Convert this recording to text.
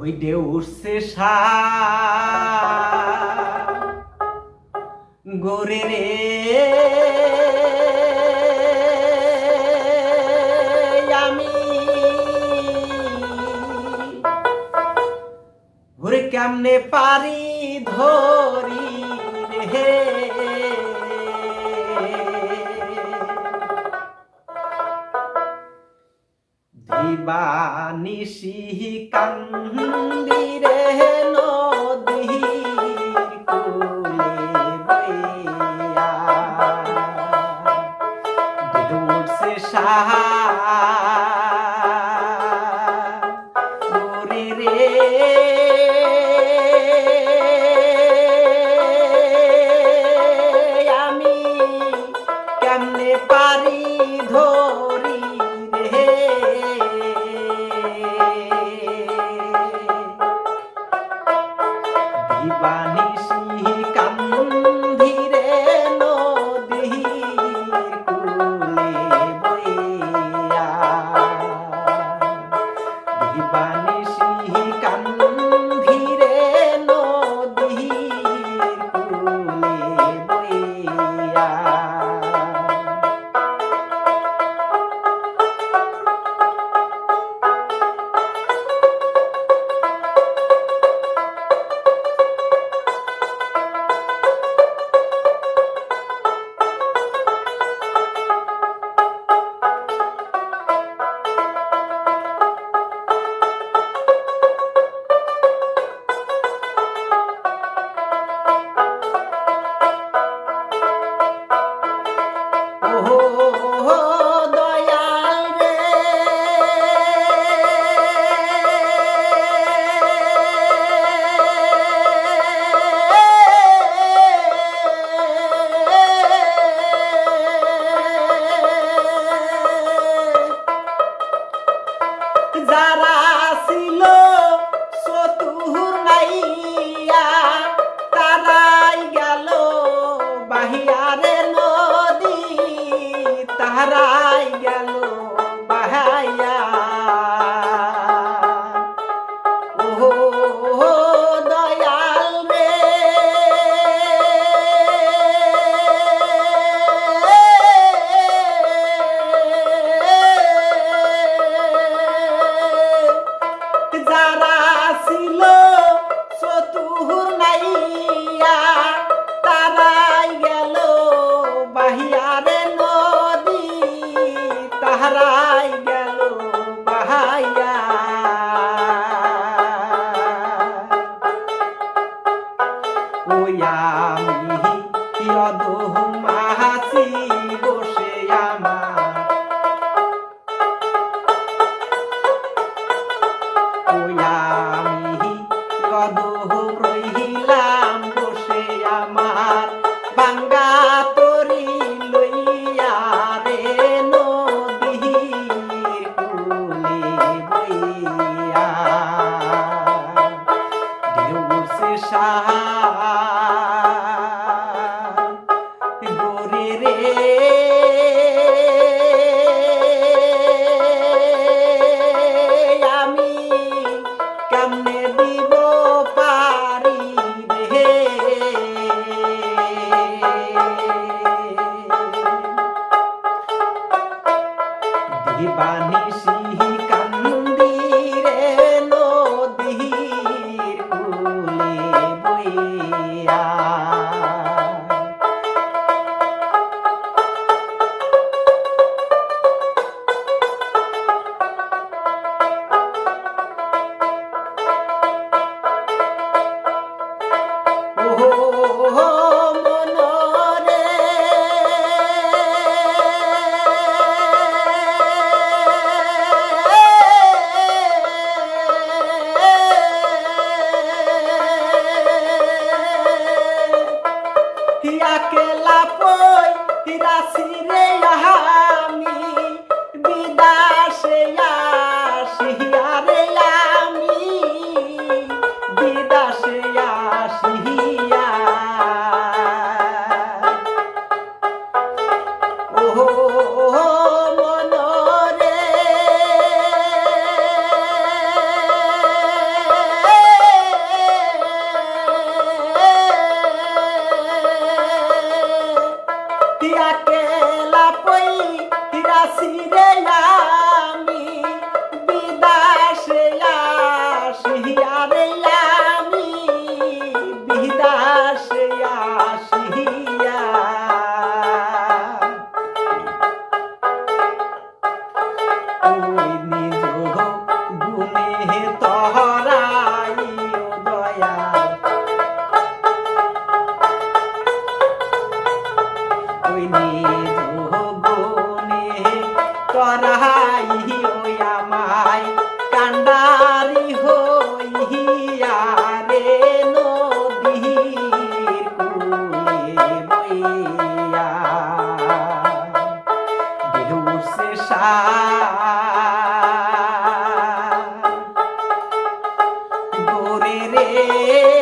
ওই ঢেউ উঠছে গোরে রে। আমি। ওরে কেমনে পারি ধরি রে? দিবা নিশি কান্দি রে নদী কুলে বইয়া। Cầm আহিয়ারের নদী তাহারা আমি রে see রে